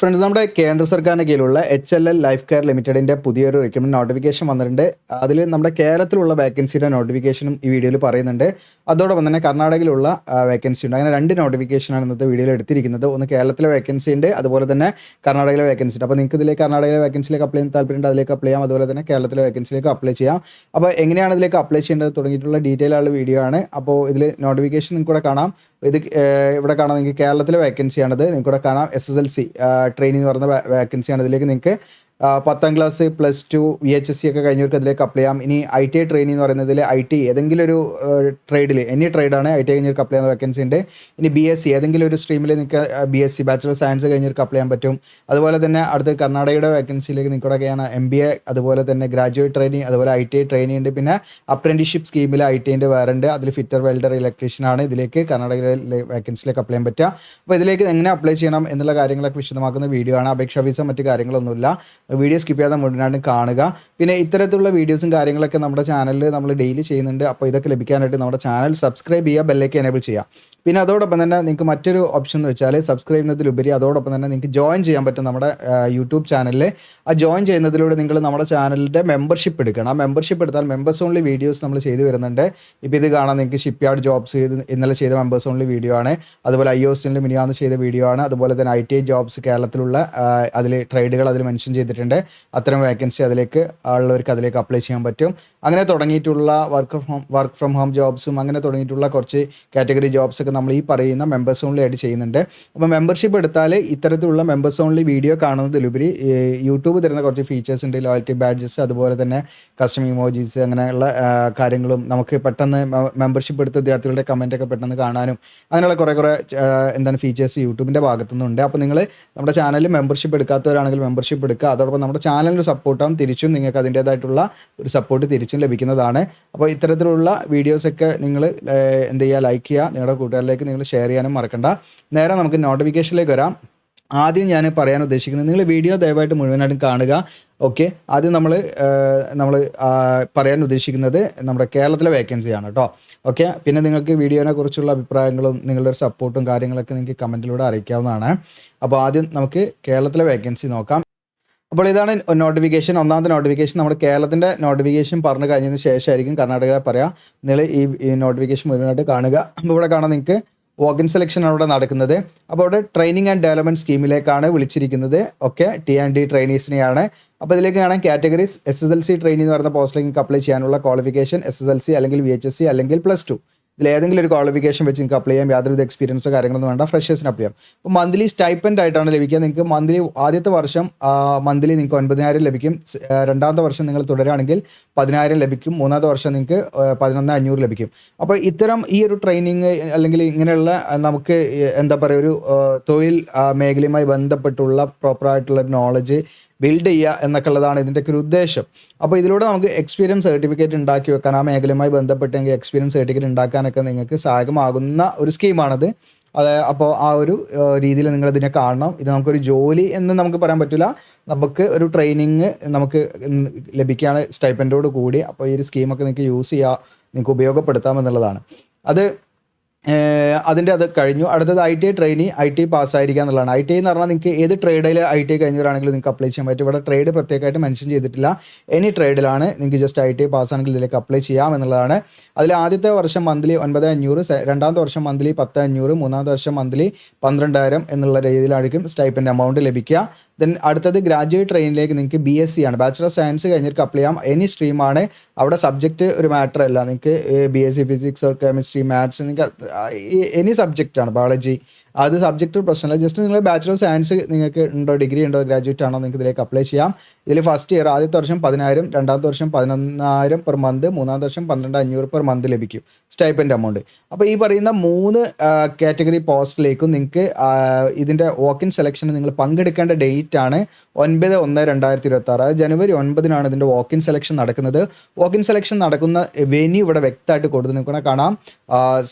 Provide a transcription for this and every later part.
Friends നമ്മുടെ കേന്ദ്ര സർക്കാരിന് കീഴിലുള്ള H L L life care ലിമിറ്റഡിന്റെ പുതിയൊരു റിക്രൂട്ട്മെന്റ് നോട്ടിഫിക്കേഷൻ വന്നിട്ടുണ്ട്. അതിൽ നമ്മുടെ കേരളത്തിലുള്ള വേക്കൻസിയുടെ നോട്ടിഫിക്കേഷനും ഈ വീഡിയോയിൽ പറയുന്നുണ്ട്. അതോടൊപ്പം തന്നെ കർണാടകയിലുള്ള വേക്കൻസി ഉണ്ട്. അങ്ങനെ രണ്ട് നോട്ടിഫിക്കേഷനാണ് ഇന്നത്തെ വീഡിയോയിൽ എടുത്തിരിക്കുന്നത്. ഒന്ന് കേരളത്തിലെ വേക്കൻസി ഉണ്ട് അതുപോലെ തന്നെ കർണാടകയിലെ വേക്കൻസി ഉണ്ട്. അപ്പോൾ നിങ്ങൾക്ക് ഇതിലേക്ക് കർണാടകയിലെ വേക്കൻസിയിലേക്ക് അപ്ലൈ ചെയ്യാൻ താല്പര്യമുണ്ട് അതിലേക്ക് അപ്ലൈ ചെയ്യാം. അതുപോലെ തന്നെ കേരളത്തിലെ വേക്കൻസിയിലേക്ക് അപ്ലൈ ചെയ്യാം. അപ്പോൾ എങ്ങനെയാണ് ഇതിലേക്ക് അപ്ലൈ ചെയ്യേണ്ടത് തുടങ്ങിയിട്ടുള്ള ഡീറ്റെയിൽ ആയുള്ള വീഡിയോ ആണ്. അപ്പോൾ ഇതിൽ നോട്ടിഫിക്കേഷൻ നിങ്ങൾക്ക് ഇവിടെ കാണാം. ഇത് ഇവിടെ കാണാം നിങ്ങൾക്ക് കേരളത്തിലെ വേക്കൻസിയാണിത് നിങ്ങൾക്ക് ഇവിടെ കാണാം. S S L C training എന്ന് പറയുന്ന വേക്കൻസിയാണ് ഇതിലേക്ക് നിങ്ങൾക്ക് പത്താം class plus two V H S C ഒക്കെ കഴിഞ്ഞവർക്ക് അതിലേക്ക് അപ്ലൈ ചെയ്യാം. ഇനി ഐ ടി ഐ ട്രെയിനിങ് എന്ന് പറയുന്നതിൽ ഐ ടി ഏതെങ്കിലും ഒരു ട്രേഡിൽ എനി ട്രേഡാണ് ഐ ടി ഐ കഴിഞ്ഞവർക്ക് അപ്ലൈ ചെയ്യുന്ന വേക്കൻസി ഉണ്ട്. ഇനി ബി എസ് സി ഏതെങ്കിലും ഒരു സ്ട്രീമിൽ നിങ്ങൾക്ക് B S C bachelor science കഴിഞ്ഞവർക്ക് apply ചെയ്യാൻ പറ്റും. അതുപോലെ തന്നെ അടുത്ത് കർണാടകയുടെ വേക്കൻസിയിലേക്ക് നിങ്ങൾക്കൊക്കെയാണ് എം ബി എ അതുപോലെ തന്നെ ഗ്രാജുവേറ്റ് ട്രെയിനിങ് അതുപോലെ ഐ ടി ഐ ട്രെയിനിങ് ഉണ്ട്. പിന്നെ അപ്രന്റീഷിപ്പ് സ്കീമിൽ ഐ ടി ഐന്റെ വേറെ ഉണ്ട്. അതിൽ ഫിറ്റർ വെൽഡർ ഇലക്ട്രീഷ്യൻ ആണ് ഇതിലേക്ക് കർണാടകയിലെ വേക്കൻസിയിലേക്ക് അപ്ലൈ ചെയ്യാൻ പറ്റുക. അപ്പോൾ ഇതിലേക്ക് എങ്ങനെ അപ്ലൈ ചെയ്യണം എന്നുള്ള കാര്യങ്ങളൊക്കെ വിശദമാക്കുന്ന വീഡിയോ ആണ്. അപേക്ഷാ ഫീസോ മറ്റു കാര്യങ്ങളൊന്നുമില്ല. വീഡിയോ സ്കിപ്പ് ചെയ്യാതെ മുഴുവനായിട്ടും കാണുക. പിന്നെ ഇത്തരത്തിലുള്ള വീഡിയോസും കാര്യങ്ങളൊക്കെ നമ്മുടെ ചാനലിൽ നമ്മൾ ഡെയിലി ചെയ്യുന്നുണ്ട്. അപ്പോൾ ഇതൊക്കെ ലഭിക്കാനായിട്ട് നമ്മുടെ ചാനൽ സബ്സ്ക്രൈബ് ചെയ്യുക ബെല്ലേക്ക് എനേബിൾ ചെയ്യുക. പിന്നെ അതോടൊപ്പം തന്നെ നിങ്ങൾക്ക് മറ്റൊരു ഓപ്ഷൻ എന്ന് വെച്ചാൽ സബ്സ്ക്രൈബ് ചെയ്യുന്നതിലുപരി അതോടൊപ്പം തന്നെ നിങ്ങൾക്ക് ജോയിൻ ചെയ്യാൻ പറ്റും നമ്മുടെ യൂട്യൂബ് ചാനലിൽ ആ ജോയിൻ ചെയ്യുന്നതിലൂടെ നിങ്ങൾ നമ്മുടെ ചാനലിന്റെ മെമ്പർഷിപ്പ് എടുക്കണം. ആ മെമ്പർഷിപ്പ് എടുത്താൽ മെമ്പേഴ്സ് ഓൺലി വീഡിയോസ് നമ്മൾ ചെയ്തു വരുന്നുണ്ട്. ഇപ്പോൾ ഇത് കാണാൻ നിങ്ങൾക്ക് ഷിപ്പ് യാർഡ് ജോബ്സ് ഇന്നലെ ചെയ്ത മെമ്പേഴ്സ് ഓൺലി വീഡിയോ ആണ്. അതുപോലെ ഐ ഒ ഒസിന്റെ മിനിയാന്ന് ചെയ്ത വീഡിയോ ആണ്. അതുപോലെ തന്നെ ഐ ടി ഐ ജോബ്സ് കേരളത്തിലുള്ള അതിൽ ട്രേഡുകൾ അതിൽ മെൻഷൻ ചെയ്തിട്ടുണ്ട്. അത്തരം വേക്കൻസി അതിലേക്ക് ഉള്ളവർക്ക് അതിലേക്ക് അപ്ലൈ ചെയ്യാൻ പറ്റും. അങ്ങനെ തുടങ്ങിയിട്ടുള്ള work from work from home ജോബ്സും അങ്ങനെ തുടങ്ങിയിട്ടുള്ള കുറച്ച് കാറ്റഗറി ജോബ്സ് ഒക്കെ നമ്മൾ ഈ പറയുന്ന മെമ്പേഴ്സ് ഓൺലി ആയിട്ട് ചെയ്യുന്നുണ്ട്. അപ്പോൾ മെമ്പർഷിപ്പ് എടുത്താൽ ഇത്തരത്തിലുള്ള മെമ്പേഴ്സ് ഓൺലി വീഡിയോ കാണുന്നതിലുപരി യൂട്യൂബ് തരുന്ന കുറച്ച് ഫീച്ചേഴ്സ് ഉണ്ട്. ലോയൽറ്റി ബാഡ്ജസ് അതുപോലെ തന്നെ കസ്റ്റം ഇമോജീസ് അങ്ങനെയുള്ള കാര്യങ്ങളും നമുക്ക് പെട്ടെന്ന് മെമ്പർഷിപ്പ് എടുത്ത വിദ്യാർത്ഥികളുടെ കമന്റ് ഒക്കെ പെട്ടെന്ന് കാണാനും അങ്ങനെയുള്ള കുറേ കുറേ എന്താണ് ഫീച്ചേഴ്സ് യൂട്യൂബിന്റെ ഭാഗത്തുനിന്നുണ്ട്. അപ്പോൾ നിങ്ങൾ നമ്മുടെ ചാനലിൽ മെമ്പർഷിപ്പ് എടുക്കാത്തവരാണെങ്കിൽ മെമ്പർഷിപ്പ് എടുക്കുക. അതോടൊപ്പം നമ്മുടെ ചാനലിന് സപ്പോർട്ടും തിരിച്ചും നിങ്ങൾക്ക് അതിന്റേതായിട്ടുള്ള ഒരു സപ്പോർട്ട് തിരിച്ചും ലഭിക്കുന്നതാണ്. അപ്പോൾ ഇത്തരത്തിലുള്ള വീഡിയോസൊക്കെ നിങ്ങൾ എന്ത് ചെയ്യുക ലൈക്ക് ചെയ്യുക നിങ്ങളുടെ കൂട്ടുകാരിലേക്ക് നിങ്ങൾ ഷെയർ ചെയ്യാനും മറക്കണ്ട. നേരെ നമുക്ക് നോട്ടിഫിക്കേഷനിലേക്ക് വരാം. ആദ്യം ഞാൻ പറയാൻ ഉദ്ദേശിക്കുന്നത് നിങ്ങൾ വീഡിയോ ദയവായിട്ട് മുഴുവനായിട്ടും കാണുക. ഓക്കെ ആദ്യം നമ്മൾ നമ്മൾ പറയാൻ ഉദ്ദേശിക്കുന്നത് നമ്മുടെ കേരളത്തിലെ വേക്കൻസിയാണ് കേട്ടോ ഓക്കെ പിന്നെ നിങ്ങൾക്ക് വീഡിയോനെ കുറിച്ചുള്ള അഭിപ്രായങ്ങളും നിങ്ങളുടെ സപ്പോർട്ടും കാര്യങ്ങളൊക്കെ നിങ്ങൾക്ക് കമന്റിലൂടെ അറിയിക്കാവുന്നതാണ്. അപ്പോൾ ആദ്യം നമുക്ക് കേരളത്തിലെ വേക്കൻസി നോക്കാം. അപ്പോൾ ഇതാണ് നോട്ടിഫിക്കേഷൻ ഒന്നാമത്തെ നോട്ടിഫിക്കേഷൻ നമ്മുടെ കേരളത്തിന്റെ നോട്ടിഫിക്കേഷൻ പറഞ്ഞു കഴിഞ്ഞതിന് ശേഷമായിരിക്കും കർണാടക പറയാം. നിങ്ങൾ ഈ നോട്ടിഫിക്കേഷൻ മുഴുവനായിട്ട് കാണുക. അപ്പോൾ ഇവിടെ കാണാൻ നിങ്ങൾക്ക് വോക്കിൻ സെലക്ഷൻ ഇവിടെ നടക്കുന്നത്. അപ്പോൾ അവിടെ ട്രെയിനിങ് ആൻഡ് ഡെവലപ്മെന്റ് സ്കീമിലേക്കാണ് വിളിച്ചിരിക്കുന്നത്. ഓക്കെ ടി ആൻഡ് ഡി ട്രെയിനീസിനെയാണ് അപ്പോൾ ഇതിലേക്ക് കാണാൻ categories S S L C training എന്ന് പറയുന്ന പോസ്റ്റിലേക്ക് അപ്ലൈ ചെയ്യാനുള്ള qualification S S L C അല്ലെങ്കിൽ വി എച്ച് എസ് സി അല്ലെങ്കിൽ പ്ലസ് ടു ഇതിൽ ഏതെങ്കിലും ഒരു ക്വാളിഫിക്കേഷൻ വെച്ച് നിങ്ങൾക്ക് അപ്ലൈ ചെയ്യാം യാതൊരു എക്സ്പീരിയൻസോ കാര്യങ്ങളൊന്നും വേണ്ട ഫ്രഷേഴ്സിന് അപ്ലൈ ചെയ്യാം. അപ്പോൾ മന്ത്ലി സ്റ്റൈപ്പൻഡ് ആയിട്ടാണ് ലഭിക്കുക. നിങ്ങൾക്ക് മന്ത്ലി ആദ്യത്തെ വർഷം മന്ത്ലി നിങ്ങൾക്ക് ഒൻപതിനായിരം ലഭിക്കും. രണ്ടാമത്തെ വർഷം നിങ്ങൾ തുടരുകയാണെങ്കിൽ പതിനായിരം ലഭിക്കും. മൂന്നാമത്തെ വർഷം നിങ്ങൾക്ക് പതിനൊന്ന് അഞ്ഞൂറ് ലഭിക്കും. അപ്പോൾ ഇത്തരം ഈ ഒരു ട്രെയിനിങ് അല്ലെങ്കിൽ ഇങ്ങനെയുള്ള നമുക്ക് എന്താ പറയുക ഒരു തൊഴിൽ മേഖലയുമായി ബന്ധപ്പെട്ടുള്ള പ്രോപ്പറായിട്ടുള്ള നോളജ് ബിൽഡ് ചെയ്യുക എന്നൊക്കെയുള്ളതാണ് ഇതിന്റെ ഇതിന്റെയൊക്കെ ഒരു ഉദ്ദേശം. അപ്പോൾ ഇതിലൂടെ നമുക്ക് എക്സ്പീരിയൻസ് സർട്ടിഫിക്കറ്റ് ഉണ്ടാക്കി വെക്കാൻ ആ മേഖലയുമായി ബന്ധപ്പെട്ടെങ്കിൽ എക്സ്പീരിയൻസ് സർട്ടിഫിക്കറ്റ് ഉണ്ടാക്കാനൊക്കെ നിങ്ങൾക്ക് സഹായകമാകുന്ന ഒരു സ്കീമാണത് അത് അപ്പോൾ ആ ഒരു രീതിയിൽ നിങ്ങൾ ഇതിനെ കാണണം. ഇത് നമുക്കൊരു ജോലി എന്ന് നമുക്ക് പറയാൻ പറ്റില്ല. നമുക്ക് ഒരു ട്രെയിനിങ് നമുക്ക് ലഭിക്കുകയാണ് സ്റ്റൈപ്പന്റോട് കൂടി. അപ്പോൾ ഈ ഒരു സ്കീമൊക്കെ നിങ്ങൾക്ക് യൂസ് ചെയ്യുക നിങ്ങൾക്ക് ഉപയോഗപ്പെടുത്താം എന്നുള്ളതാണ്. അത് അതിന്റെ അത് കഴിഞ്ഞു. അടുത്തത് I T trainee I T പാസ്സായിരിക്കുക എന്നുള്ളതാണ്. ഐ ടി എന്ന് പറഞ്ഞാൽ നിങ്ങൾക്ക് ഏത് ട്രേഡിൽ ഐ ടി കഴിഞ്ഞവരാണെങ്കിലും നിങ്ങൾക്ക് അപ്ലൈ ചെയ്യാൻ പറ്റും. ഇവിടെ ട്രേഡ് പ്രത്യേകമായിട്ട് മെൻഷൻ ചെയ്തിട്ടില്ല. എനി ട്രേഡിലാണ് നിങ്ങൾക്ക് ജസ്റ്റ് ഐ ടി പാസ്സാണെങ്കിൽ ഇതിലേക്ക് അപ്ലൈ ചെയ്യാം എന്നുള്ളതാണ്. അതിൽ ആദ്യത്തെ വർഷം മന്ത്ലി ഒൻപത് അഞ്ഞൂറ് രണ്ടാമത്തെ വർഷം മന്ത്ലി പത്ത് അഞ്ഞൂറ് മൂന്നാമത്തെ വർഷം മന്ത്ലി പന്ത്രണ്ടായിരം എന്നുള്ള രീതിയിലായിരിക്കും സ്റ്റൈപ്പിന്റെ എമൗണ്ട് ലഭിക്കുക. ദെൻ അടുത്തത് ഗ്രാജുവേറ്റ് ട്രെയിനിലേക്ക് നിങ്ങൾക്ക് ബി എസ് സി ആണ്. ബാച്ചലർ ഓഫ് സയൻസ് കഴിഞ്ഞിട്ട് അപ്ലൈ ചെയ്യാം. എനി സ്ട്രീമാണ് അവിടെ സബ്ജക്റ്റ് ഒരു മാറ്റർ അല്ല. നിങ്ങൾക്ക് B S C physics chemistry maths നിങ്ങൾക്ക് എനി സബ്ജക്റ്റ് ആണ്. ബയോളജി അത് സബ്ജക്റ്റ് പ്രശ്നമല്ല. ജസ്റ്റ് നിങ്ങൾ ബാച്ചിലർ ഓഫ് സയൻസ് നിങ്ങൾക്ക് ഉണ്ടോ ഡിഗ്രി ഉണ്ടോ ഗ്രാജുവേറ്റ് ആണോ നിങ്ങൾക്ക് ഇതിലേക്ക് അപ്ലൈ ചെയ്യാം. ഇതിൽ ഫസ്റ്റ് ഇയർ ആദ്യത്തെ വർഷം പതിനായിരം രണ്ടാമത്തെ വർഷം പതിനൊന്നായിരം പെർ മന്ത് മൂന്നാമത്തെ വർഷം പന്ത്രണ്ട് അഞ്ഞൂറ് പെർ മന്ത് ലഭിക്കും സ്റ്റൈപ്പന്റ് എമൗണ്ട് അപ്പോൾ ഈ പറയുന്ന മൂന്ന് കാറ്റഗറി പോസ്റ്റിലേക്കും നിങ്ങൾക്ക് ഇതിന്റെ വോക്കിൻ സെലക്ഷന് നിങ്ങൾ പങ്കെടുക്കേണ്ട ഡേറ്റ് ആണ് ഒൻപത് ഒന്ന് രണ്ടായിരത്തി ഇരുപത്തി ആറ് ജനുവരി ഒൻപതിനാണ് ഇതിന്റെ വോക്കിൻ സെലക്ഷൻ നടക്കുന്നത്. വോക്കിൻ സെലക്ഷൻ നടക്കുന്ന വെന്യൂ ഇവിടെ വ്യക്തമായിട്ട് കൊടുത്തു നിൽക്കണം കാണാം.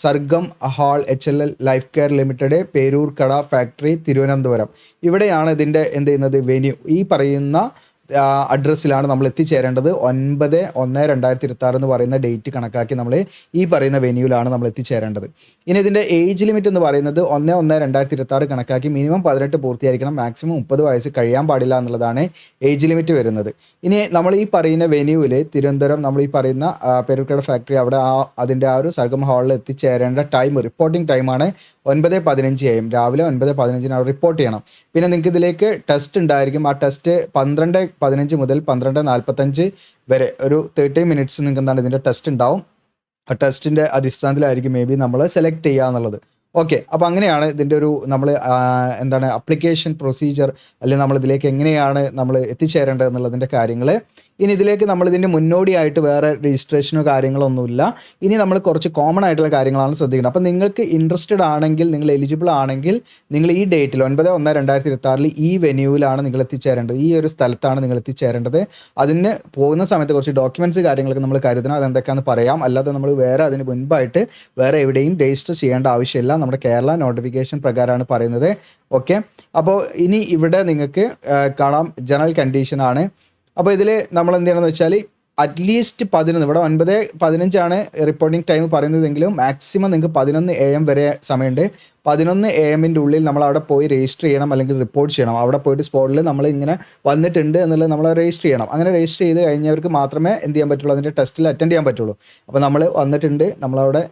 Sargam hall H L L life care limited Peroorkada factory Thiruvananthapuram. ഇവിടെയാണ് ഇതിന്റെ എന്ത് ചെയ്യുന്നത്? വെന്യൂ ഈ പറയുന്ന അഡ്രസ്സിലാണ് നമ്മൾ എത്തിച്ചേരേണ്ടത്. ഒൻപത് ഒന്ന് രണ്ടായിരത്തി ഇരുപത്തി എന്ന് പറയുന്ന ഡേറ്റ് കണക്കാക്കി നമ്മൾ ഈ പറയുന്ന വെന്യൂലാണ് നമ്മൾ എത്തിച്ചേരേണ്ടത്. ഇനി ഇതിന്റെ ഏജ് ലിമിറ്റ് എന്ന് പറയുന്നത് ഒന്ന് ഒന്ന് രണ്ടായിരത്തി ഇരുപത്തി കണക്കാക്കി മിനിമം പതിനെട്ട് പൂർത്തിയായിരിക്കണം. മാക്സിമം മുപ്പത് വയസ്സ് കഴിയാൻ പാടില്ല എന്നുള്ളതാണ് ഏജ് ലിമിറ്റ് വരുന്നത്. ഇനി നമ്മൾ ഈ പറയുന്ന വെന്യൂവിൽ തിരുവനന്തപുരം നമ്മൾ ഈ പറയുന്ന പെരുക്കട ഫാക്ടറി അവിടെ ആ അതിന്റെ ആ ഒരു സർഗം ഹാളിൽ എത്തിച്ചേരേണ്ട ടൈം റിപ്പോർട്ടിംഗ് ടൈമാണ് ഒൻപത് പതിനഞ്ച് എം രാവിലെ ഒൻപത് പതിനഞ്ചിന് അവിടെ റിപ്പോർട്ട് ചെയ്യണം. പിന്നെ നിങ്ങൾക്ക് ഇതിലേക്ക് ടെസ്റ്റ് ഉണ്ടായിരിക്കും. ആ ടെസ്റ്റ് പന്ത്രണ്ട് പതിനഞ്ച് മുതൽ പന്ത്രണ്ട് നാൽപ്പത്തഞ്ച് വരെ. ഒരു തേർട്ടി മിനിറ്റ്സ് നിങ്ങൾക്ക് എന്താണ് ഇതിന്റെ ടെസ്റ്റ് ഉണ്ടാവും. ആ ടെസ്റ്റിന്റെ അടിസ്ഥാനത്തിലായിരിക്കും മേ ബി നമ്മൾ സെലക്ട് ചെയ്യുക എന്നുള്ളത്. ഓക്കെ അപ്പോൾ അങ്ങനെയാണ് ഇതിന്റെ ഒരു നമ്മൾ എന്താണ് അപ്ലിക്കേഷൻ പ്രൊസീജിയർ അല്ലെങ്കിൽ നമ്മൾ ഇതിലേക്ക് എങ്ങനെയാണ് നമ്മൾ എത്തിച്ചേരേണ്ടത് എന്നുള്ളതിന്റെ കാര്യങ്ങൾ ഇനി ഇതിലേക്ക് നമ്മൾ ഇതിന്റെ മുന്നോടിയായിട്ട് വേറെ രജിസ്ട്രേഷനോ കാര്യങ്ങളോ ഒന്നുമില്ല. ഇനി നമ്മൾ കുറച്ച് കോമൺ ആയിട്ടുള്ള കാര്യങ്ങളാണ് ശ്രദ്ധിക്കുന്നത് അപ്പോൾ നിങ്ങൾക്ക് ഇൻട്രസ്റ്റഡ് ആണെങ്കിൽ നിങ്ങൾ എലിജിബിൾ ആണെങ്കിൽ നിങ്ങൾ ഈ ഡേറ്റിൽ ഒൻപത് ഒന്ന് രണ്ടായിരത്തി ഇരുപത്തി ആറിൽ ഈ വെന്യൂവിലാണ് നിങ്ങൾ എത്തിച്ചേരേണ്ടത്. ഈ ഒരു സ്ഥലത്താണ് നിങ്ങൾ എത്തിച്ചേരേണ്ടത്. അതിന് പോകുന്ന സമയത്ത് കുറച്ച് ഡോക്യുമെന്റ്സ് കാര്യങ്ങളൊക്കെ നമ്മൾ കരുതണം. അതെന്തൊക്കെയാണെന്ന് പറയാം. അല്ലാതെ നമ്മൾ വേറെ അതിന് മുൻപായിട്ട് വേറെ എവിടെയും രജിസ്റ്റർ ചെയ്യേണ്ട ആവശ്യമില്ല. നമ്മുടെ കേരള നോട്ടിഫിക്കേഷൻ പ്രകാരമാണ് പറയുന്നത്. ഓക്കെ അപ്പോൾ ഇനി ഇവിടെ നിങ്ങൾക്ക് കാണാം. ജനറൽ കണ്ടീഷനാണ് അപ്പോൾ ഇതിൽ നമ്മൾ എന്ത് ചെയ്യണമെന്ന് വെച്ചാൽ അറ്റ്ലീസ്റ്റ് പതിനൊന്ന് ഇവിടെ ഒൻപത് പതിനഞ്ചാണ് റിപ്പോർട്ടിംഗ് ടൈം പറയുന്നതെങ്കിലും മാക്സിമം നിങ്ങൾക്ക് പതിനൊന്ന് എ എം വരെ സമയമുണ്ട്. പതിനൊന്ന് എ എമ്മിന്റെ ഉള്ളിൽ നമ്മൾ അവിടെ പോയി രജിസ്റ്റർ ചെയ്യണം അല്ലെങ്കിൽ റിപ്പോർട്ട് ചെയ്യണം. അവിടെ പോയിട്ട് സ്പോട്ടിൽ നമ്മൾ ഇങ്ങനെ വന്നിട്ടുണ്ട് എന്നുള്ളത് നമ്മൾ രജിസ്റ്റർ ചെയ്യണം. അങ്ങനെ രജിസ്റ്റർ ചെയ്ത് കഴിഞ്ഞവർക്ക് മാത്രമേ എന്ത് ചെയ്യാൻ പറ്റുള്ളൂ? അതിന്റെ ടെസ്റ്റിൽ അറ്റൻഡ് ചെയ്യാൻ പറ്റുള്ളൂ. അപ്പോൾ നമ്മൾ വന്നിട്ടുണ്ട് നമ്മളവിടെ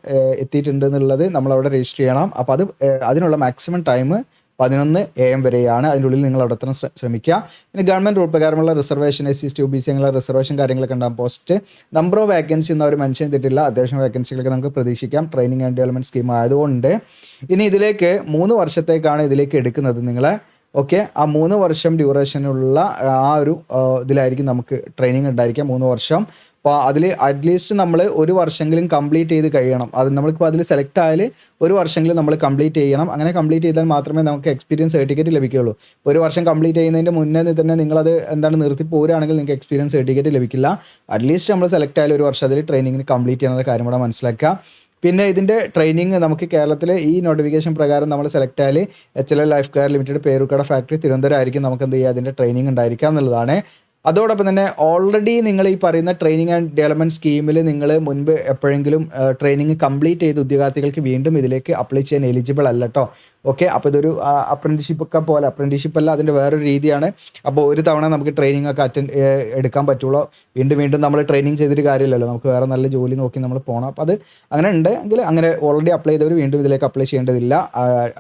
എത്തിയിട്ടുണ്ട് എന്നുള്ളത് നമ്മളവിടെ രജിസ്റ്റർ ചെയ്യണം. അപ്പോൾ അത് അതിനുള്ള മാക്സിമം ടൈം പതിനൊന്ന് എ എം വരെയാണ്. അതിന്റെ ഉള്ളിൽ നിങ്ങൾ അവിടെ എത്താൻ ശ്രമിക്കുക. പിന്നെ ഗവൺമെന്റ് റൂൾ പ്രകാരമുള്ള reservation S C T O B C അങ്ങനെ റിസർവേഷൻ കാര്യങ്ങളൊക്കെ ഉണ്ടാകും പോസ്റ്റ് നമ്പർ ഓഫ് വേക്കൻസി എന്ന് അവർ മെൻഷൻ ചെയ്തിട്ടില്ല. അത്യാവശ്യം വേക്കൻസികളൊക്കെ നമുക്ക് പ്രതീക്ഷിക്കാം. ട്രെയിനിങ് ആൻഡ് ഡെവലപ്മെന്റ് സ്കീം ആയതുകൊണ്ട്. ഇനി ഇതിലേക്ക് മൂന്ന് വർഷത്തേക്കാണ് ഇതിലേക്ക് എടുക്കുന്നത് നിങ്ങളെ. ഓക്കെ ആ മൂന്ന് വർഷം ഡ്യൂറേഷനുള്ള ആ ഒരു ഇതിലായിരിക്കും നമുക്ക് ട്രെയിനിങ് ഉണ്ടായിരിക്കാം മൂന്ന് വർഷം. അപ്പോൾ അതിൽ അറ്റ്ലീസ്റ്റ് നമ്മൾ ഒരു വർഷമെങ്കിലും കംപ്ലീറ്റ് ചെയ്ത് കഴിയണം. അത് നമ്മളിപ്പോൾ അതിൽ സെലക്ട് ആയാൽ ഒരു വർഷമെങ്കിലും നമ്മൾ കംപ്ലീറ്റ് ചെയ്യണം. അങ്ങനെ കംപ്ലീറ്റ് ചെയ്താൽ മാത്രമേ നമുക്ക് എക്സ്പീരിയൻസ് സർട്ടിഫിക്കറ്റ് ലഭിക്കുകയുള്ളൂ ഒരു വർഷം കംപ്ലീറ്റ് ചെയ്യുന്നതിന്റെ മുന്നേ തന്നെ നിങ്ങളത് എന്താണ് നിർത്തി പോരുകയാണെങ്കിൽ നിങ്ങൾക്ക് എക്സ്പീരിയൻസ് സർട്ടിഫിക്കറ്റ് ലഭിക്കില്ല. അറ്റ്ലീസ്റ്റ് നമ്മൾ സെലക്ട് ആയാലും ഒരു വർഷം അതിൽ ട്രെയിനിങ്ങിന് കംപ്ലീറ്റ് ചെയ്യുന്ന കാര്യം കൂടെ മനസ്സിലാക്കുക. പിന്നെ ഇതിന്റെ ട്രെയിനിങ് നമുക്ക് കേരളത്തിൽ ഈ നോട്ടിഫിക്കേഷൻ പ്രകാരം നമ്മൾ സെലക്ട് ആയാൽ H L L life care limited Peroorkada factory Thiruvananthapuram ആയിരിക്കും നമുക്ക് എന്ത് ചെയ്യുക? അതിന്റെ ട്രെയിനിങ് ഉണ്ടായിരിക്കുക എന്നുള്ളതാണ്. അതോടൊപ്പം തന്നെ ഓൾറെഡി നിങ്ങൾ ഈ പറയുന്ന ട്രെയിനിങ് ആൻഡ് ഡെവലപ്മെന്റ് സ്കീമിൽ നിങ്ങൾ മുൻപ് എപ്പോഴെങ്കിലും ട്രെയിനിങ് കംപ്ലീറ്റ് ചെയ്ത ഉദ്യോഗാർത്ഥികൾക്ക് വീണ്ടും ഇതിലേക്ക് അപ്ലൈ ചെയ്യാൻ എലിജിബിൾ അല്ല കേട്ടോ ഓക്കെ അപ്പോൾ ഇതൊരു അപ്രന്റീഷിപ്പ് ഒക്കെ പോലെ അപ്രന്റീഷിപ്പ് അല്ല അതിന്റെ വേറൊരു രീതിയാണ്. അപ്പോൾ ഒരു തവണ നമുക്ക് ട്രെയിനിങ് ഒക്കെ അറ്റൻഡ് എടുക്കാൻ പറ്റുള്ളൂ. വീണ്ടും വീണ്ടും നമ്മൾ ട്രെയിനിങ് ചെയ്തിട്ട് കാര്യമില്ലല്ലോ. നമുക്ക് വേറെ നല്ല ജോലി നോക്കി നമ്മൾ പോകണം അപ്പോൾ അത് അങ്ങനെ ഉണ്ട്. എങ്കിൽ അങ്ങനെ ഓൾറെഡി അപ്ലൈ ചെയ്തവർ വീണ്ടും ഇതിലേക്ക് അപ്ലൈ ചെയ്യേണ്ടതില്ല.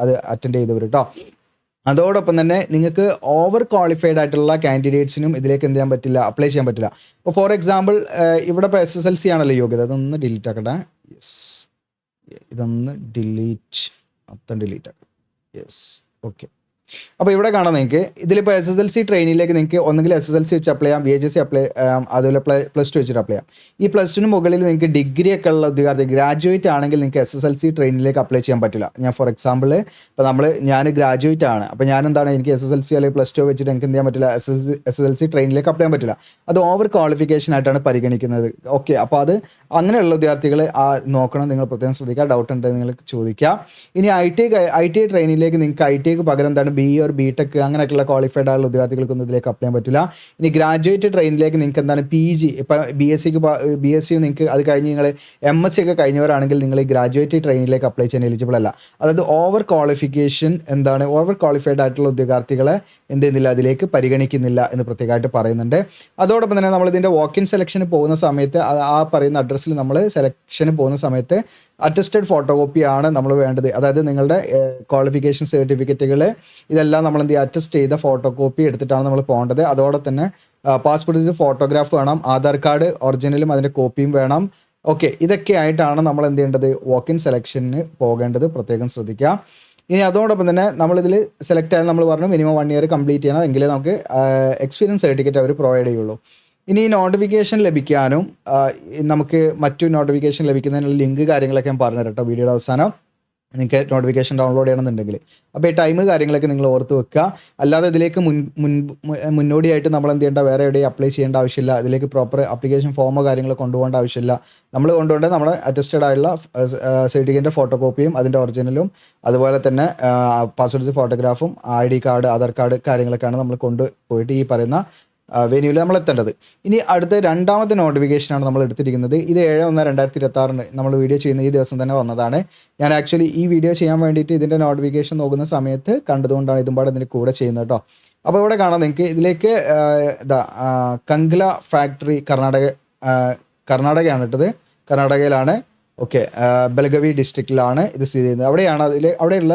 അത് അറ്റൻഡ് ചെയ്തവർ കേട്ടോ അതോടൊപ്പം തന്നെ നിങ്ങൾക്ക് ഓവർ ക്വാളിഫൈഡ് ആയിട്ടുള്ള കാൻഡിഡേറ്റ്സിനും ഇതിലേക്ക് എന്ത് ചെയ്യാൻ പറ്റില്ല അപ്ലൈ ചെയ്യാൻ പറ്റില്ല. ഇപ്പോൾ ഫോർ എക്സാമ്പിൾ ഇവിടെ ഇപ്പോൾ എസ് എസ് എൽ സി ആണല്ലോ യോഗ്യത. അതൊന്ന് ഡിലീറ്റ് ആക്കട്ടെ യെസ് ഇതൊന്ന് ഡിലീറ്റ് മൊത്തം ഡിലീറ്റ് ആക്കാം. യെസ് ഓക്കെ അപ്പോൾ ഇവിടെ കാണാം നിങ്ങൾക്ക്. ഇതിലിപ്പോൾ എസ് എസ് എൽ സി ട്രെയിനിലേക്ക് നിങ്ങൾക്ക് ഒന്നുകിൽ എസ് എസ് എൽ സി വെച്ച് അപ്ലൈ ചെയ്യാം B H S C apply അതുപോലെ പ്ലസ് ടു വെച്ചിട്ട് അപ്ലൈ ചെയ്യാം. ഈ പ്ലസ് ടുന് മുകളിൽ നിങ്ങൾക്ക് ഡിഗ്രി ഒക്കെ ഉള്ള ഉദ്യോഗാർത്ഥി ഗ്രാജുവേറ്റ് ആണെങ്കിൽ നിങ്ങൾക്ക് എസ് എസ് എൽ സി ട്രെയിനിലേക്ക് അപ്ലൈ ചെയ്യാൻ പറ്റില്ല. ഞാൻ ഫോർ എക്സാമ്പിൾ ഇപ്പോൾ നമ്മൾ ഞാൻ ഗ്രാജുവേറ്റ് ആണ്. അപ്പോൾ ഞാൻ എന്താണ് എനിക്ക് എസ് എസ് എൽ സി അല്ലെങ്കിൽ പ്ലസ് ടു വെച്ചിട്ട് എനിക്ക് എന്ത് ചെയ്യാൻ പറ്റില്ല? S S S L C ട്രെയിനിലേക്ക് apply ചെയ്യാൻ പറ്റില്ല. അത് ഓവർ ക്വാളിഫിക്കേഷൻ ആയിട്ടാണ് പരിഗണിക്കുന്നത്. ഓക്കെ അപ്പോൾ അത് അങ്ങനെയുള്ള വിദ്യാർത്ഥികൾ ആ നോക്കണം. നിങ്ങൾ പ്രത്യേകം ശ്രദ്ധിക്കുക. ഡൗട്ട് ഉണ്ടെങ്കിൽ നിങ്ങൾ ചോദിക്കുക ഇനി ഐ ടി ഐ ടി ട്രെയിനിലേക്ക് നിങ്ങൾക്ക് ഐ ടിക്ക് പകരം എന്താണ്? ബി ഓർ ബി ടെക് അങ്ങനെയൊക്കെയുള്ള ക്വാളിഫൈഡ് ആയുള്ള വിദ്യാർത്ഥികൾക്കൊന്നും ഇതിലേക്ക് അപ്ലൈ ചെയ്യാൻ പറ്റില്ല ഇനി ഗ്രാജുവേറ്റ് ട്രെയിനിലേക്ക് നിങ്ങൾക്ക് എന്താണ് പി ജി ഇപ്പം ബി എസ് സിക്ക് ബി എസ് സി നിങ്ങൾക്ക് അത് കഴിഞ്ഞ് നിങ്ങൾ എം എസ് സി ഒക്കെ കഴിഞ്ഞവരാണെങ്കിൽ നിങ്ങൾ ഈ ഗ്രാജുവേറ്റ് ട്രെയിനിലേക്ക് അപ്ലൈ ചെയ്യാൻ എലിജിബിൾ അല്ല. അതായത് ഓവർ ക്വാളിഫിക്കേഷൻ എന്താണ് ഓവർ ക്വാളിഫൈഡ് ആയിട്ടുള്ള ഉദ്യോഗാർത്ഥികളെ എന്ത് ചെയ്യുന്നില്ല അതിലേക്ക് പരിഗണിക്കുന്നില്ല എന്ന് പ്രത്യേകമായിട്ട് പറയുന്നുണ്ട്. അതോടൊപ്പം തന്നെ നമ്മൾ ഇതിന്റെ വാക്ക് ഇൻ സെലക്ഷന് പോകുന്ന സമയത്ത് ആ പറയുന്ന അഡ്രസ്സിൽ നമ്മൾ സെലക്ഷന് പോകുന്ന സമയത്ത് അറ്റസ്റ്റഡ് ഫോട്ടോ കോപ്പിയാണ് നമ്മൾ വേണ്ടത്. അതായത് നിങ്ങളുടെ ക്വാളിഫിക്കേഷൻ സർട്ടിഫിക്കറ്റുകൾ ഇതെല്ലാം നമ്മൾ എന്ത് ചെയ്യുക അറ്റസ്റ്റ് ചെയ്ത ഫോട്ടോ കോപ്പി എടുത്തിട്ടാണ് നമ്മൾ പോകേണ്ടത്. അതോടെ തന്നെ പാസ്പോർട്ട് സൈസ് ഫോട്ടോഗ്രാഫ് വേണം ആധാർ കാർഡ് ഒറിജിനലും അതിന്റെ കോപ്പിയും വേണം. ഓക്കെ ഇതൊക്കെ ആയിട്ടാണ് നമ്മൾ എന്ത് ചെയ്യേണ്ടത്? വാക്ക് ഇൻ സെലക്ഷന് പോകേണ്ടത് പ്രത്യേകം ശ്രദ്ധിക്കുക. ഇനി അതോടൊപ്പം തന്നെ നമ്മളിതിൽ സെലക്ട് ആയാൽ നമ്മൾ പറഞ്ഞു മിനിമം വൺ ഇയർ കംപ്ലീറ്റ് ചെയ്യണം എങ്കിലേ നമുക്ക് എക്സ്പീരിയൻസ് സർട്ടിഫിക്കറ്റ് അവർ പ്രൊവൈഡ് ചെയ്യുള്ളൂ. ഇനി ഈ നോട്ടിഫിക്കേഷൻ ലഭിക്കാനും നമുക്ക് മറ്റു നോട്ടിഫിക്കേഷൻ ലഭിക്കുന്നതിനുള്ള ലിങ്ക് കാര്യങ്ങളൊക്കെ ഞാൻ പറഞ്ഞു കേട്ടോ വീഡിയോയുടെ അവസാനം. നിങ്ങൾക്ക് നോട്ടിഫിക്കേഷൻ ഡൗൺലോഡ് ചെയ്യണമെന്നുണ്ടെങ്കിൽ. അപ്പോൾ ഈ ടൈം കാര്യങ്ങളൊക്കെ നിങ്ങൾ ഓർത്ത് വെക്കുക. അല്ലാതെ ഇതിലേക്ക് മുൻ മുൻ മുന്നോടിയായിട്ട് നമ്മൾ എന്ത് ചെയ്യേണ്ട വേറെ എവിടെയും അപ്ലൈ ചെയ്യേണ്ട ആവശ്യമില്ല. ഇതിലേക്ക് പ്രോപ്പർ ആപ്ലിക്കേഷൻ ഫോമോ കാര്യങ്ങളോ കൊണ്ടുപോകേണ്ട ആവശ്യമില്ല. നമ്മൾ കൊണ്ടുപോകേണ്ടത് നമ്മൾ അറ്റസ്റ്റഡ് ആയുള്ള സർട്ടിഫിക്കറ്റിന്റെ ഫോട്ടോ കോപ്പിയും അതിന്റെ ഒറിജിനലും അതുപോലെ തന്നെ passport ഫോട്ടോഗ്രാഫും I D card Aadhaar card കാര്യങ്ങളൊക്കെയാണ് നമ്മൾ കൊണ്ടുപോയിട്ട് ഈ പറയുന്ന വെന്യൂവിൽ നമ്മൾ എത്തേണ്ടത് ഇനി അടുത്ത രണ്ടാമത്തെ നോട്ടിഫിക്കേഷനാണ് നമ്മൾ എടുത്തിരിക്കുന്നത്. ഇത് ഏഴ് ഒന്ന് രണ്ടായിരത്തി ഇരുപത്തി ആറിന് നമ്മൾ വീഡിയോ ചെയ്യുന്ന ഈ ദിവസം തന്നെ വന്നതാണ്. ഞാൻ ആക്ച്വലി ഈ വീഡിയോ ചെയ്യാൻ വേണ്ടിയിട്ട് ഇതിന്റെ നോട്ടിഫിക്കേഷൻ നോക്കുന്ന സമയത്ത് കണ്ടതുകൊണ്ടാണ് ഇതും പാടെ ഇതിന്റെ കൂടെ ചെയ്യുന്നത് കേട്ടോ. അപ്പോൾ ഇവിടെ കാണാം നിങ്ങൾക്ക്. ഇതിലേക്ക് ഇതാ കങ്ക്ല ഫാക്ടറി കർണാടക കർണാടകയാണ് ഇട്ടത് കർണാടകയിലാണ്. ഓക്കെ ബൽഗവി ഡിസ്ട്രിക്റ്റിലാണ് ഇത് സ്ഥിതി ചെയ്യുന്നത്. അവിടെയാണ് അതിൽ അവിടെയുള്ള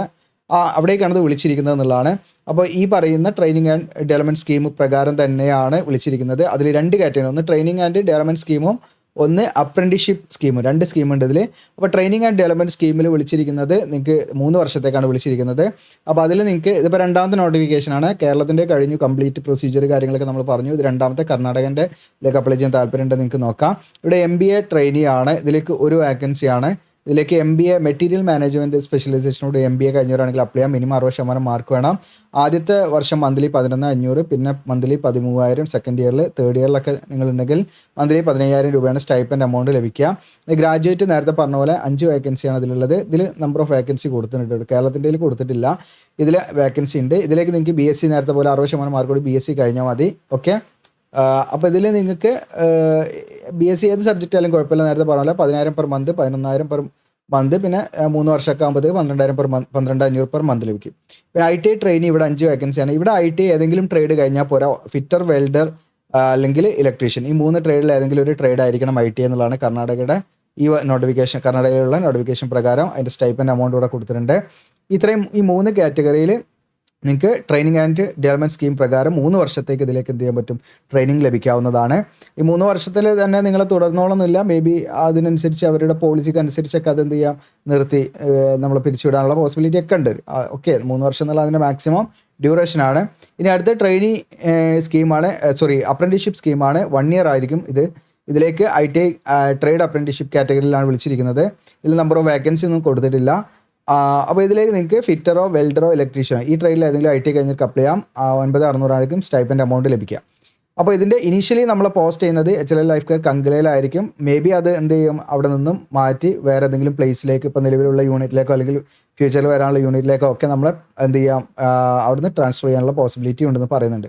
ആ അവിടേക്കാണത് വിളിച്ചിരിക്കുന്നത് എന്നുള്ളതാണ്. അപ്പോൾ ഈ പറയുന്ന ട്രെയിനിങ് ആൻഡ് ഡെവലപ്മെന്റ് സ്കീം പ്രകാരം തന്നെയാണ് വിളിച്ചിരിക്കുന്നത്. അതിൽ രണ്ട് കാറ്റഗറി ഒന്ന് ട്രെയിനിങ് ആൻഡ് ഡെവലപ്മെന്റ് സ്കീമും ഒന്ന് അപ്രന്റീഷിപ്പ് സ്കീമും രണ്ട് സ്കീമുണ്ട് ഇതിൽ അപ്പോൾ ട്രെയിനിങ് ആൻഡ് ഡെവലപ്മെന്റ് സ്കീമിൽ വിളിച്ചിരിക്കുന്നത് നിങ്ങൾക്ക് മൂന്ന് വർഷത്തേക്കാണ് വിളിച്ചിരിക്കുന്നത്. അപ്പോൾ അതിൽ നിങ്ങൾക്ക് ഇതിപ്പോൾ രണ്ടാമത്തെ നോട്ടിഫിക്കേഷനാണ് കേരളത്തിന്റെ കഴിഞ്ഞു കംപ്ലീറ്റ് പ്രൊസീജിയർ കാര്യങ്ങളൊക്കെ നമ്മൾ പറഞ്ഞു. ഇത് രണ്ടാമത്തെ കർണാടകന്റെ ഇതിലേക്ക് അപ്ലൈ ചെയ്യാൻ താല്പര്യമുണ്ട് നിങ്ങൾക്ക് നോക്കാം. ഇവിടെ എം ബി എ ട്രെയിനി ആണ്. ഇതിലേക്ക് ഒരു വാക്കൻസി ആണ്. ഇതിലേക്ക് M B A material management സ്പെഷ്യലൈസേഷനോട് M B A കഴിഞ്ഞവരാണെങ്കിൽ അപ്ലൈ ചെയ്യാം. മിനിമം അറുപത് ശതമാനം മാർക്ക് വേണം. ആദ്യത്തെ വർഷം മന്ത്ലി പതിനൊന്ന് അഞ്ഞൂറ് പിന്നെ മന്ത്ലി പതിമൂവായിരം സെക്കൻഡ് ഇയറിൽ തേർഡ് ഇയറിലൊക്കെ നിങ്ങളുണ്ടെങ്കിൽ മന്ത്ലി പതിനയ്യായിരം രൂപയാണ് സ്റ്റൈപ്പന്റ് എമൗണ്ട് ലഭിക്കുക. ഗ്രാജുവേറ്റ് നേരത്തെ പറഞ്ഞ പോലെ അഞ്ച് വേക്കൻസിയാണ് ഇതിലുള്ളത്. ഇതിൽ നമ്പർ ഓഫ് വേക്കൻസി കൊടുത്തിട്ടുണ്ട്. കേരളത്തിന്റെ കൊടുത്തിട്ടില്ല. ഇതിൽ വേക്കൻസി ഉണ്ട്. ഇതിലേക്ക് നിങ്ങൾക്ക് ബി എസ് സി നേരത്തെ പോലെ അറുപത് ശതമാനം മാർക്ക് കൂടി ബി എസ് സി കഴിഞ്ഞാൽ മതി. ഓക്കെ അപ്പോൾ ഇതിൽ നിങ്ങൾക്ക് ബി എസ് സി ഏത് സബ്ജക്റ്റ് ആയാലും കുഴപ്പമില്ല. നേരത്തെ പറഞ്ഞ പോലെ പതിനായിരം പെർ മന്ത് പതിനൊന്നായിരം പെർ മന്ത് പിന്നെ മൂന്ന് വർഷമൊക്കെ ആകുമ്പോഴത്തേക്ക് പന്ത്രണ്ടായിരം പെർ മന്ത് പന്ത്രണ്ട് അഞ്ഞൂറ് പെർ മന്ത് ലഭിക്കും. പിന്നെ ഐ ടി ഐ ട്രെയിനി ഇവിടെ അഞ്ച് വേക്കൻസിയാണ് ഇവിടെ ഐ ടി ഏതെങ്കിലും ട്രേഡ് കഴിഞ്ഞാൽ പോരാ. ഫിറ്റർ വെൽഡർ അല്ലെങ്കിൽ ഇലക്ട്രീഷ്യൻ ഈ മൂന്ന് ട്രേഡിൽ ഏതെങ്കിലും ഒരു ട്രേഡ് ആയിരിക്കണം ഐ ടി എന്നുള്ളതാണ് കർണാടകയുടെ ഈ നോട്ടിഫിക്കേഷൻ കർണാടകയിലുള്ള നോട്ടിഫിക്കേഷൻ പ്രകാരം അതിന്റെ സ്റ്റൈപ്പൻ എമൗണ്ട് ഇവിടെ കൊടുത്തിട്ടുണ്ട്. ഇത്രയും ഈ മൂന്ന് കാറ്റഗറിയിൽ നിങ്ങൾക്ക് ട്രെയിനിങ് ആൻഡ് ഡെവലപ്മെന്റ് സ്കീം പ്രകാരം മൂന്ന് വർഷത്തേക്ക് ഇതിലേക്ക് എന്ത് ചെയ്യാൻ പറ്റും? ട്രെയിനിങ് ലഭിക്കാവുന്നതാണ്. ഈ മൂന്ന് വർഷത്തിൽ തന്നെ നിങ്ങൾ തുടർന്നോളന്നില്ല. മേ ബി അതിനനുസരിച്ച് അവരുടെ പോളിസിക്ക് അനുസരിച്ചൊക്കെ അത് എന്ത് ചെയ്യാം? നിർത്തി നമ്മൾ പിരിച്ചുവിടാനുള്ള പോസിബിലിറ്റി ഒക്കെ ഉണ്ട്. ഓക്കെ മൂന്ന് വർഷം എന്നുള്ള അതിന്റെ മാക്സിമം ഡ്യൂറേഷൻ ആണ്. ഇനി അടുത്ത ട്രെയിനി സ്കീമാണ് സോറി അപ്രന്റീഷിപ്പ് സ്കീമാണ് വൺ ഇയർ ആയിരിക്കും ഇത്. ഇതിലേക്ക് I T I trade apprenticeship കാറ്റഗറിയിലാണ് വിളിച്ചിരിക്കുന്നത്. ഇതിൽ നമ്പർ ഓഫ് വേക്കൻസി ഒന്നും കൊടുത്തിട്ടില്ല. അപ്പോൾ ഇതിലേക്ക് നിങ്ങൾക്ക് ഫിറ്ററോ വെൽഡറോ ഇലക്ട്രീഷ്യനോ ഈ ട്രെയിനിൽ ഏതെങ്കിലും ഐ ടി കഴിഞ്ഞിട്ട് അപ്ലൈ ചെയ്യാം. ഒൻപത് അറുന്നൂറായിരിക്കും സ്റ്റൈപ്പന്റ് എമൗണ്ട് ലഭിക്കുക. അപ്പോൾ ഇതിന്റെ ഇനീഷ്യലി നമ്മൾ പോസ്റ്റ് ചെയ്യുന്നത് H L L life care കങ്കലയിലായിരിക്കും maybe അത് എന്ത് ചെയ്യും? അവിടെ നിന്നും മാറ്റി വേറെ ഏതെങ്കിലും പ്ലേസിലേക്ക് ഇപ്പോൾ നിലവിലുള്ള യൂണിറ്റിലേക്കോ അല്ലെങ്കിൽ ഫ്യൂച്ചറിൽ വരാനുള്ള യൂണിറ്റിലേക്കോ ഒക്കെ നമ്മൾ എന്ത് ചെയ്യാം? അവിടുന്ന് ട്രാൻസ്ഫർ ചെയ്യാനുള്ള പോസിബിലിറ്റി ഉണ്ടെന്ന് പറയുന്നുണ്ട്.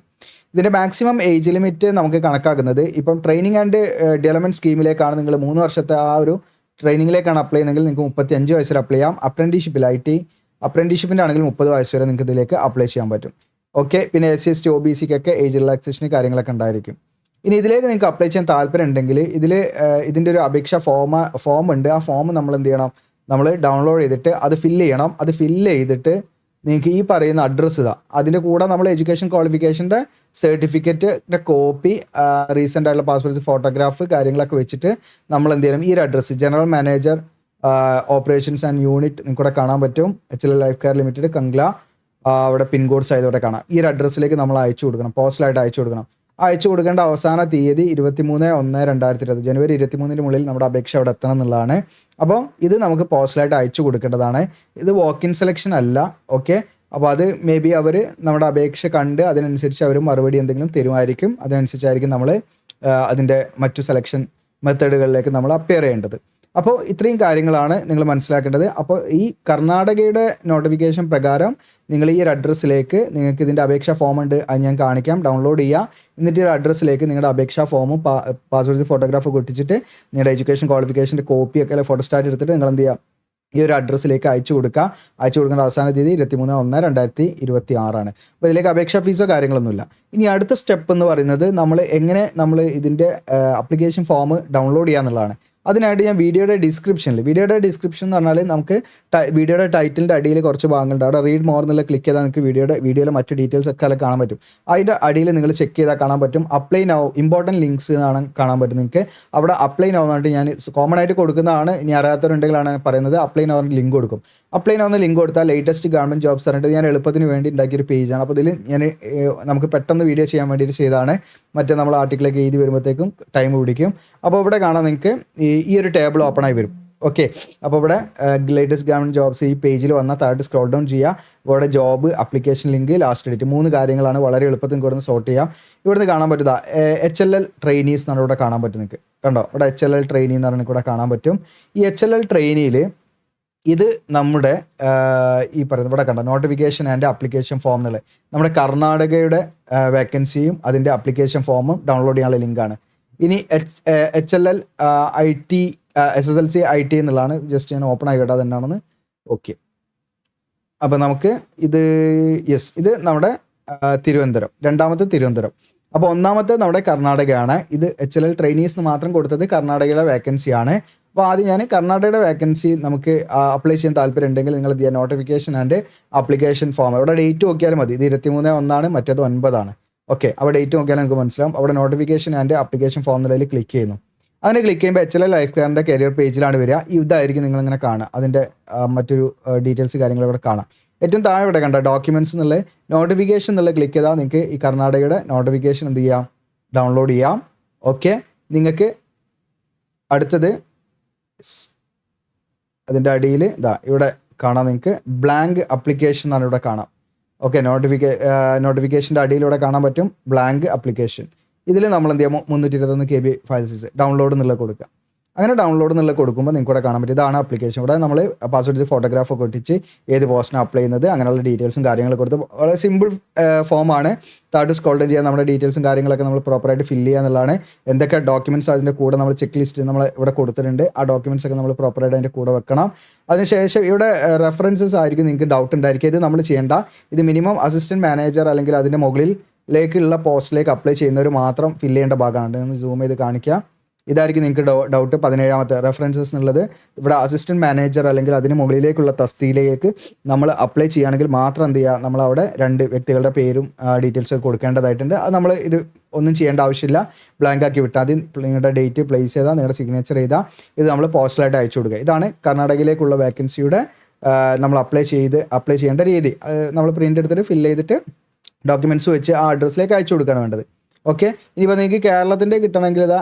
ഇതിന്റെ മാക്സിമം ഏജ് ലിമിറ്റ് നമുക്ക് കണക്കാക്കുന്നത് ഇപ്പം ട്രെയിനിങ് ആൻഡ് ഡെവലപ്മെന്റ് സ്കീമിലേക്കാണ് നിങ്ങൾ മൂന്ന് വർഷത്തെ ആ ഒരു ട്രെയിനിങ്ങിലേക്കാണ് അപ്ലൈ ചെയ്യുന്നതെങ്കിൽ നിങ്ങൾക്ക് മുപ്പത്തി അഞ്ച് വയസ്സിൽ അപ്ലൈ ചെയ്യാം. അപ്രന്റീഷിപ്പിൽ ഐ ടി അപ്രന്റീഷിപ്പിന്റെ ആണെങ്കിൽ മുപ്പത് വയസ്സ് വരെ നിങ്ങൾക്ക് ഇതിലേക്ക് അപ്ലൈ ചെയ്യാൻ പറ്റും. ഓക്കെ പിന്നെ S C S T O B സിക്കൊക്കെ age relaxation കാര്യങ്ങളൊക്കെ ഉണ്ടായിരിക്കും. ഇനി ഇതിലേക്ക് നിങ്ങൾക്ക് അപ്ലൈ ചെയ്യാൻ താല്പര്യം ഉണ്ടെങ്കിൽ ഇതിൽ ഇതിന്റെ ഒരു അപേക്ഷ ഫോമ ഫോം ഉണ്ട്. ആ ഫോം നമ്മൾ എന്ത് ചെയ്യണം? നമ്മൾ ഡൗൺലോഡ് ചെയ്തിട്ട് അത് ഫില്ല് ചെയ്യണം. അത് ഫില്ല് ചെയ്തിട്ട് നിങ്ങൾക്ക് ഈ പറയുന്ന അഡ്രസ്സ് ഇതാ. അതിന്റെ കൂടെ നമ്മൾ എഡ്യൂക്കേഷൻ ക്വാളിഫിക്കേഷന്റെ സർട്ടിഫിക്കറ്റിന്റെ കോപ്പി റീസെന്റ് ആയിട്ടുള്ള പാസ്പോർട്ട് ഫോട്ടോഗ്രാഫ് കാര്യങ്ങളൊക്കെ വെച്ചിട്ട് നമ്മൾ എന്ത് ചെയ്യണം? ഈ ഒരു address general manager operations and unit നിങ്ങൾക്ക് ഇവിടെ കാണാൻ പറ്റും. H L life care limited കംഗ്ല അവിടെ പിൻകോഡ് സൈഡോടെ കാണാം. ഈ ഒരു അഡ്രസ്സിലേക്ക് നമ്മൾ അയച്ചു കൊടുക്കണം. പോസ്റ്റലായിട്ട് അയച്ചു കൊടുക്കണം. അയച്ചു കൊടുക്കേണ്ട അവസാന തീയതി ഇരുപത്തിമൂന്ന് ഒന്ന് രണ്ടായിരത്തി ഇരുപത് ജനുവരി ഇരുപത്തിമൂന്നിന് മുകളിൽ നമ്മുടെ അപേക്ഷ അവിടെ എത്തണം എന്നുള്ളതാണ്. അപ്പം ഇത് നമുക്ക് പോസ്റ്റലായിട്ട് അയച്ചു കൊടുക്കേണ്ടതാണ്. ഇത് വാക്ക് ഇൻ സെലക്ഷൻ അല്ല ഓക്കെ അപ്പോൾ അത് മേ ബി അവർ നമ്മുടെ അപേക്ഷ കണ്ട് അതിനനുസരിച്ച് അവർ മറുപടി എന്തെങ്കിലും തരുമായിരിക്കും. അതിനനുസരിച്ചായിരിക്കും നമ്മൾ അതിന്റെ മറ്റു സെലക്ഷൻ മെത്തേഡുകളിലേക്ക് നമ്മൾ അപ്പിയർ ചെയ്യേണ്ടത്. അപ്പോൾ ഇത്രയും കാര്യങ്ങളാണ് നിങ്ങൾ മനസ്സിലാക്കേണ്ടത്. അപ്പോൾ ഈ കർണാടകയുടെ നോട്ടിഫിക്കേഷൻ പ്രകാരം നിങ്ങൾ ഈ ഒരു അഡ്രസ്സിലേക്ക് നിങ്ങൾക്ക് ഇതിന്റെ അപേക്ഷാ ഫോം ഉണ്ട്. അത് ഞാൻ കാണിക്കാം. ഡൗൺലോഡ് ചെയ്യുക എന്നിട്ട് ഒരു അഡ്രസ്സിലേക്ക് നിങ്ങളുടെ അപേക്ഷാ ഫോമും പാസ്പോർട്ട് ഫോട്ടോഗ്രാഫ് ഒട്ടിച്ചിട്ട് നിങ്ങളുടെ എഡ്യൂക്കേഷൻ ക്വാളിഫിക്കേഷന്റെ കോപ്പിയൊക്കെ അല്ലെങ്കിൽ ഫോട്ടോ സ്റ്റാറ്റ് എടുത്തിട്ട് നിങ്ങൾ എന്ത് ചെയ്യുക? ഈ ഒരു അഡ്രസ്സിലേക്ക് അയച്ചു കൊടുക്കുക. അയച്ചു കൊടുക്കേണ്ട അവസാന തീയതി ഇരുപത്തിമൂന്ന് ഒന്ന് രണ്ടായിരത്തി ഇരുപത്തി ആറാണ് അപ്പോൾ ഇതിലേക്ക് അപേക്ഷാ ഫീസോ കാര്യങ്ങളൊന്നുമില്ല. ഇനി അടുത്ത സ്റ്റെപ്പ് എന്ന് പറയുന്നത് നമ്മൾ എങ്ങനെ നമ്മൾ ഇതിന്റെ അപ്ലിക്കേഷൻ ഫോം ഡൗൺലോഡ് ചെയ്യുക എന്നുള്ളതാണ്. അതിനായിട്ട് ഞാൻ വീഡിയോയുടെ ഡിസ്ക്രിപ്ഷനിൽ വീഡിയോയുടെ ഡിസ്ക്രിപ്ഷൻ എന്ന് പറഞ്ഞാൽ നമുക്ക് വീഡിയോയുടെ ടൈറ്റിലിന്റെ അടിയിൽ കുറച്ച് ഭാഗങ്ങളുണ്ട്. അവിടെ റീഡ് മോർ എന്നുള്ള ക്ലിക്ക് ചെയ്താൽ നിങ്ങൾക്ക് വീഡിയോയുടെ വീഡിയോയിലെ മറ്റു ഡീറ്റെയിൽസ് ഒക്കെ അതിൽ കാണാൻ പറ്റും. അതിന്റെ അടിയിൽ നിങ്ങൾ ചെക്ക് ചെയ്താൽ കാണാൻ പറ്റും. അപ്ലൈ നൗ ഇമ്പോർട്ടന്റ് ലിങ്ക്സ് എന്നാണ് കാണാൻ പറ്റും നിങ്ങൾക്ക്. അവിടെ അപ്ലൈ നൗ എന്നിട്ട് ഞാൻ കോമൺ ആയിട്ട് കൊടുക്കുന്നതാണ്. ഇനി അറിയാത്തവരുണ്ടെങ്കിലാണ് പറയുന്നത്. അപ്ലൈ നൗ ലിങ്ക് കൊടുക്കും. അപ്ലൈ ആവുന്ന ലിങ്ക് കൊടുത്താൽ ലേറ്റസ്റ്റ് ഗവൺമെന്റ് ജോബ്സ് പറഞ്ഞിട്ട് ഞാൻ എളുപ്പത്തിന് വേണ്ടി ഉണ്ടാക്കിയൊരു പേജാണ് അപ്പോൾ ഇതിൽ ഞാൻ നമുക്ക് പെട്ടെന്ന് വീഡിയോ ചെയ്യാൻ വേണ്ടിയിട്ട് ചെയ്താണ് മറ്റേ നമ്മൾ ആർട്ടിക്കിളൊക്കെ എഴുതി വരുമ്പോഴത്തേക്കും ടൈം പിടിക്കും. അപ്പോൾ ഇവിടെ കാണാൻ നിങ്ങൾക്ക് ഈ ഒരു ടേബിൾ ഓപ്പൺ ആയി വരും. ഓക്കെ അപ്പോൾ ഇവിടെ ലേറ്റസ്റ്റ് ഗവൺമെന്റ് ജോബ്സ് ഈ പേജിൽ വന്നാൽ താഴെ സ്ക്രോൾ ഡൗൺ ചെയ്യുക ഇവിടെ job application link last date മൂന്ന് കാര്യങ്ങളാണ് വളരെ എളുപ്പത്തിൽ ഇവിടുന്ന് സോർട്ട് ചെയ്യാം. ഇവിടുന്ന് കാണാൻ പറ്റുക എച്ച് എൽ എൽ ട്രെയിനീസ് എന്നാണ് ഇവിടെ കാണാൻ പറ്റും നിങ്ങൾക്ക് കണ്ടോ? ഇവിടെ എച്ച് എൽ എൽ ട്രെയിനി എന്ന് പറഞ്ഞാൽ ഇവിടെ കാണാൻ പറ്റും. ഈ എച്ച് എൽ എൽ ട്രെയിനിയിൽ ഇത് നമ്മുടെ ഈ പറയുന്ന ഇവിടെ കണ്ട നോട്ടിഫിക്കേഷൻ ആൻഡ് അപ്ലിക്കേഷൻ ഫോം എന്നുള്ളത് നമ്മുടെ കർണാടകയുടെ വേക്കൻസിയും അതിന്റെ അപ്ലിക്കേഷൻ ഫോമും ഡൗൺലോഡ് ചെയ്യാനുള്ള ലിങ്കാണ്. ഇനി H H L L I T S S L C I T എന്നുള്ളതാണ്. ജസ്റ്റ് ഞാൻ ഓപ്പൺ ആയിക്കോട്ടെ അതെന്നാണെന്ന് ഓക്കെ അപ്പോൾ നമുക്ക് ഇത് യെസ് ഇത് നമ്മുടെ തിരുവനന്തപുരം. രണ്ടാമത്തെ തിരുവനന്തപുരം. അപ്പോൾ ഒന്നാമത്തെ നമ്മുടെ കർണാടകയാണ്. ഇത് എച്ച് എൽ എൽ ട്രെയിനീസിന് മാത്രം കൊടുത്തത് കർണാടകയിലെ വേക്കൻസിയാണ് അപ്പോൾ ആദ്യം ഞാൻ കർണാടകയുടെ വേക്കൻസി നമുക്ക് അപ്ലൈ ചെയ്യാൻ താല്പര്യം ഉണ്ടെങ്കിൽ നിങ്ങൾ ഇതിയ നോട്ടിഫിക്കേഷൻ ആൻഡ് അപ്ലിക്കേഷൻ ഫോം ഇവിടെ ഡേറ്റ് നോക്കിയാലും മതി. ഇത് ഇരുപത്തിമൂന്ന് ഒന്നാണ് മറ്റേത് ഒൻപതാണ്. ഓക്കെ അവിടെ ഡേറ്റ് നോക്കിയാൽ നമുക്ക് മനസ്സിലാവും. അവിടെ നോട്ടിഫിക്കേഷൻ ആൻഡ് അപ്ലിക്കേഷൻ ഫോം നിലയിൽ ക്ലിക്ക് ചെയ്യുന്നു. അങ്ങനെ ക്ലിക്ക് ചെയ്യുമ്പോൾ എച്ച് എൽ ലൈഫ് കെയറിന്റെ കരിയർ പേജിലാണ് വരിക. ഇതായിരിക്കും നിങ്ങളിങ്ങനെ കാണുക. അതിന്റെ മറ്റൊരു ഡീറ്റെയിൽസ് കാര്യങ്ങൾ ഇവിടെ കാണാം. ഏറ്റവും താഴെ ഇവിടെ കണ്ട ഡോക്യുമെന്റ്സ് എന്നുള്ള നോട്ടിഫിക്കേഷൻ എന്നുള്ള ക്ലിക്ക് ചെയ്താൽ നിങ്ങൾക്ക് ഈ കർണാടകയുടെ നോട്ടിഫിക്കേഷൻ എന്ത് ചെയ്യാം? ഡൗൺലോഡ് ചെയ്യാം. ഓക്കെ നിങ്ങൾക്ക് അടുത്തത് അതിന്റെ അടിയിൽ ഇതാ ഇവിടെ കാണാം നിങ്ങൾക്ക് ബ്ലാങ്ക് അപ്ലിക്കേഷൻ എന്നാണ് ഇവിടെ കാണാം. ഓക്കെ നോട്ടിഫിക്കേ നോട്ടിഫിക്കേഷന്റെ അടിയിലൂടെ കാണാൻ പറ്റും. ബ്ലാങ്ക് അപ്ലിക്കേഷൻ ഇതിൽ നമ്മൾ എന്ത് ചെയ്യാം? മുന്നൂറ്റി ഇരുപത്തൊന്ന് K B file size download എന്നുള്ള കൊടുക്കുക. അങ്ങനെ ഡൗൺലോഡ് എന്നുള്ള കൊടുക്കുമ്പോൾ നിങ്ങൾക്ക് ഇവിടെ കാണാൻ പറ്റും. ഇതാണ് അപ്ലിക്കേഷൻ ഇവിടെ നമ്മൾ പാസ്വേഡ് ഫോട്ടോഗ്രാഫ് ഒക്കെ ഒട്ടിച്ച് ഏത് പോസ്റ്റിനാണ് അപ്ലൈ ചെയ്യുന്നത് അങ്ങനെയുള്ള ഡീറ്റെയിൽസും കാര്യങ്ങളും കൊടുത്ത് വളരെ സിമ്പിൾ ഫോമാണ് താഴോട്ട് സ്കോൾ ഡൗൺ ചെയ്യാൻ നമ്മുടെ ഡീറ്റെയിൽസും കാര്യങ്ങളൊക്കെ നമ്മൾ പ്രോപ്പറായിട്ട് ഫില്ല് ചെയ്യുക എന്നുള്ളതാണ്. എന്തൊക്കെ ഡോക്യുമെന്റ്സ് അതിന്റെ കൂടെ നമ്മൾ ചെക്ക് ലിസ്റ്റ് നമ്മൾ ഇവിടെ കൊടുത്തിട്ടുണ്ട്. ആ ഡോക്യുമെന്റ്സ് ഒക്കെ നമ്മൾ പ്രോപ്പറായിട്ട് അതിന്റെ കൂടെ വെക്കണം. അതിനുശേഷം ഇവിടെ റെഫറൻസസ് ആയിരിക്കും നിങ്ങൾക്ക് ഡൗട്ട് ഉണ്ടായിരിക്കും ഇത് നമ്മൾ ചെയ്യേണ്ട. ഇത് മിനിമം അസിസ്റ്റന്റ് മാനേജർ അല്ലെങ്കിൽ അതിന്റെ മുകളിൽ ലേക്കുള്ള പോസ്റ്റിലേക്ക് അപ്ലൈ ചെയ്യുന്നവർ മാത്രം ഫില്ല് ചെയ്യേണ്ട ഭാഗമാണ്. സൂം ചെയ്ത് കാണിക്കാം. ഇതായിരിക്കും നിങ്ങൾക്ക് ഡൗട്ട് പതിനേഴാമത്തെ റെഫറൻസസ് എന്നുള്ളത്. ഇവിടെ അസിസ്റ്റന്റ് മാനേജർ അല്ലെങ്കിൽ അതിന് മുകളിലേക്കുള്ള തസ്തിയിലേക്ക് നമ്മൾ അപ്ലൈ ചെയ്യുകയാണെങ്കിൽ മാത്രം എന്ത് ചെയ്യുക? നമ്മൾ അവിടെ രണ്ട് വ്യക്തികളുടെ പേരും ഡീറ്റെയിൽസ് കൊടുക്കേണ്ടതായിട്ടുണ്ട്. അത് നമ്മൾ ഇത് ഒന്നും ചെയ്യേണ്ട ആവശ്യമില്ല. ബ്ലാങ്ക് ആക്കി വിട്ടാൽ അത് നിങ്ങളുടെ ഡേറ്റ് പ്ലേസ് ചെയ്താൽ നിങ്ങളുടെ സിഗ്നേച്ചർ ചെയ്താൽ ഇത് നമ്മൾ പോസ്റ്റലായിട്ട് അയച്ചു കൊടുക്കുക. ഇതാണ് കർണാടകയിലേക്കുള്ള വേക്കൻസിയുടെ നമ്മൾ അപ്ലൈ ചെയ്ത് അപ്ലൈ ചെയ്യേണ്ട രീതി. നമ്മൾ പ്രിന്റ് എടുത്തിട്ട് ഫില്ല് ചെയ്തിട്ട് ഡോക്യുമെന്റ്സ് വെച്ച് ആ അഡ്രസ്സിലേക്ക് അയച്ചു കൊടുക്കുകയാണ് വേണ്ടത്. ഓക്കെ? ഇനിയിപ്പോൾ നിങ്ങൾക്ക് കേരളത്തിന്റെ കിട്ടണമെങ്കിൽ ഇതാ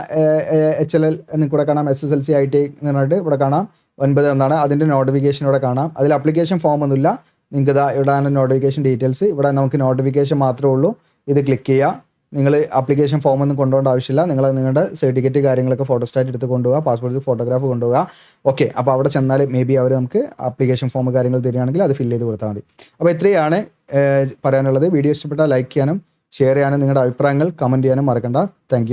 എച്ച് എൽ എൽ കൂടെ കാണാം S S L C I T എന്ന് പറഞ്ഞിട്ട് ഇവിടെ കാണാം. ഒൻപത് എന്നാണ് അതിന്റെ നോട്ടിഫിക്കേഷൻ ഇവിടെ കാണാം. അതിൽ അപ്ലിക്കേഷൻ ഫോം ഒന്നുമില്ല. നിങ്ങൾക്ക് ഇതാ ഇവിടെയാണ് നോട്ടിഫിക്കേഷൻ ഡീറ്റെയിൽസ് ഇവിടെ നമുക്ക് നോട്ടിഫിക്കേഷൻ മാത്രമേ ഉള്ളൂ. ഇത് ക്ലിക്ക് ചെയ്യുക. നിങ്ങൾ അപ്ലിക്കേഷൻ ഫോം ഒന്നും കൊണ്ടുപോകേണ്ട ആവശ്യമില്ല. നിങ്ങൾ നിങ്ങളുടെ സർട്ടിഫിക്കറ്റ് കാര്യങ്ങളൊക്കെ ഫോട്ടോസ്റ്റാറ്റ് എടുത്ത് കൊണ്ടുപോകുക പാസ്പോർട്ട് ഫോട്ടോഗ്രാഫ് കൊണ്ടുപോകുക ഓക്കെ അപ്പോൾ അവിടെ ചെന്നാൽ മേ ബി അവർ നമുക്ക് അപ്ലിക്കേഷൻ ഫോം കാര്യങ്ങൾ തരികയാണെങ്കിൽ അത് ഫില്ല് ചെയ്ത് കൊടുത്താൽ മതി. അപ്പോൾ ഇത്രയാണ് പറയാനുള്ളത്. വീഡിയോ ഇഷ്ടപ്പെട്ടാൽ ലൈക്ക് ചെയ്യാനും ഷെയർ ചെയ്യാനും നിങ്ങളുടെ അഭിപ്രായങ്ങൾ കമന്റ് ചെയ്യാനും മറക്കണ്ട. താങ്ക്